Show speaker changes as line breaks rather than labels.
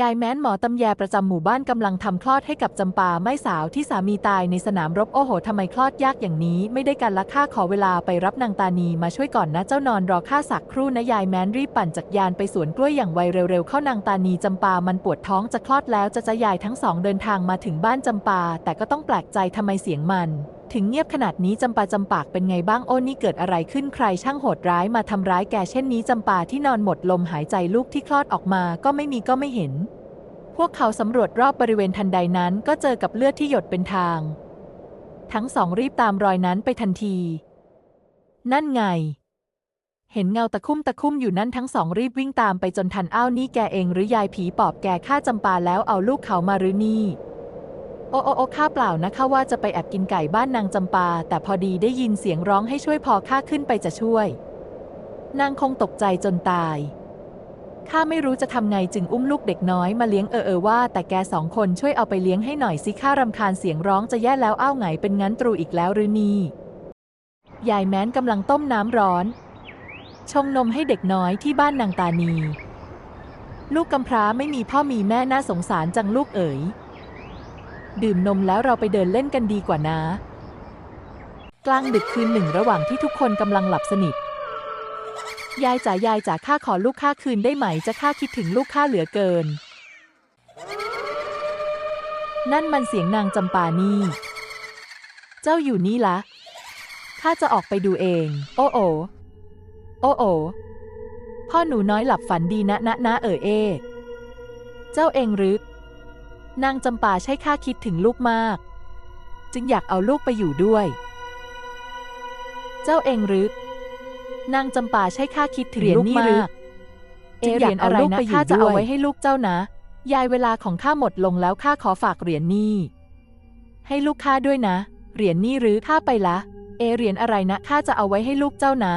ยายแม้นหมอตำแยประจำหมู่บ้านกำลังทำคลอดให้กับจำปาไม่สาวที่สามีตายในสนามรบโอ้โหทำไมคลอดยากอย่างนี้ ไม่ได้การละค่าขอเวลาไปรับนางตานีมาช่วยก่อนนะเจ้านอนรอค่าสักครู่นะยายแม้นรีบปั่นจักรยานไปสวนกล้วยอย่างไวเร็วๆเข้านางตานีจำปามันปวดท้องจะคลอดแล้วจะจะยายทั้งสองเดินทางมาถึงบ้านจำปา แต่ก็ต้องแปลกใจทำไมเสียงมัน ถึงเงียบขนาดนี้จำปาจำปากเป็นไงบ้างโอ้นี่เกิดอะไรขึ้นใครช่างโหดร้ายมาทำร้ายแกเช่นนี้จำปาที่นอนหมดลมหายใจลูกที่คลอดออกมาก็ไม่มีก็ไม่เห็น พวกเขาสำรวจรอบบริเวณทันใดนั้นก็เจอกับเลือดที่หยดเป็นทาง ทั้งสองรีบตามรอยนั้นไปทันที นั่นไง เห็นเงาตะคุ่มตะคุ่มอยู่นั่นทั้งสองรีบวิ่งตามไปจนทันอ้าวนี่แกเองหรือยายผีปอบแกฆ่าจำปาแล้วเอาลูกเขามาหรือนี่ โอโอโอข้าเปล่านะข้าว่าจะไปแอบกินไก่บ้านนางจำปา แต่พอดีได้ยินเสียงร้องให้ช่วยพอข้าขึ้นไปจะช่วย นางคงตกใจจนตายข้าไม่รู้จะทำไงจึงอุ้มลูกเด็กน้อยมาเลี้ยงเออเออว่า แต่แกสองคนช่วยเอาไปเลี้ยงให้หน่อยสิข้ารำคาญเสียงร้องจะแย่แล้วอ้าวไงเป็นงั้นตรูอีกแล้วหรือนี่ยายแม้นกำลังต้มน้ำร้อน ชงนมให้เด็กน้อยที่บ้านนางตานี ลูกกำพร้าไม่มีพ่อมีแม่น่าสงสารจังลูกเอ๋ย ดื่มนมแล้วเราไปเดินเล่นกันดีกว่านะ กลางดึกคืนหนึ่งระหว่างที่ทุกคนกำลังหลับสนิท ยายจ๋ายายจ๋าข้าขอลูกข้าคืนได้ไหมจะข้าคิดถึงลูกข้าเหลือเกิน นั่นมันเสียงนางจำปานี่ เจ้าอยู่นี่ละข้าจะออกไปดูเอง โอ้โอโอ้โอพ่อหนูน้อยหลับฝันดีนะนะนะเอ๋อเอ เจ้าเองหรือ นางจำปาใช่ข้าคิดถึงลูกมาก จึงอยากเอาลูกไปอยู่ด้วย เจ้าเองหรือนางจำปาใช่ข้าคิดถึงลูกมากเอเหรียญอะไรนะข้าจะเอาไว้ให้ลูกเจ้านะ ยายเวลาของข้าหมดลงแล้วข้าขอฝากเหรียญนี่ให้ลูกข้าด้วยนะ เหรียญนี่หรือข้าไปละ เอเหรียญอะไรนะข้าจะเอาไว้ให้ลูกเจ้านะ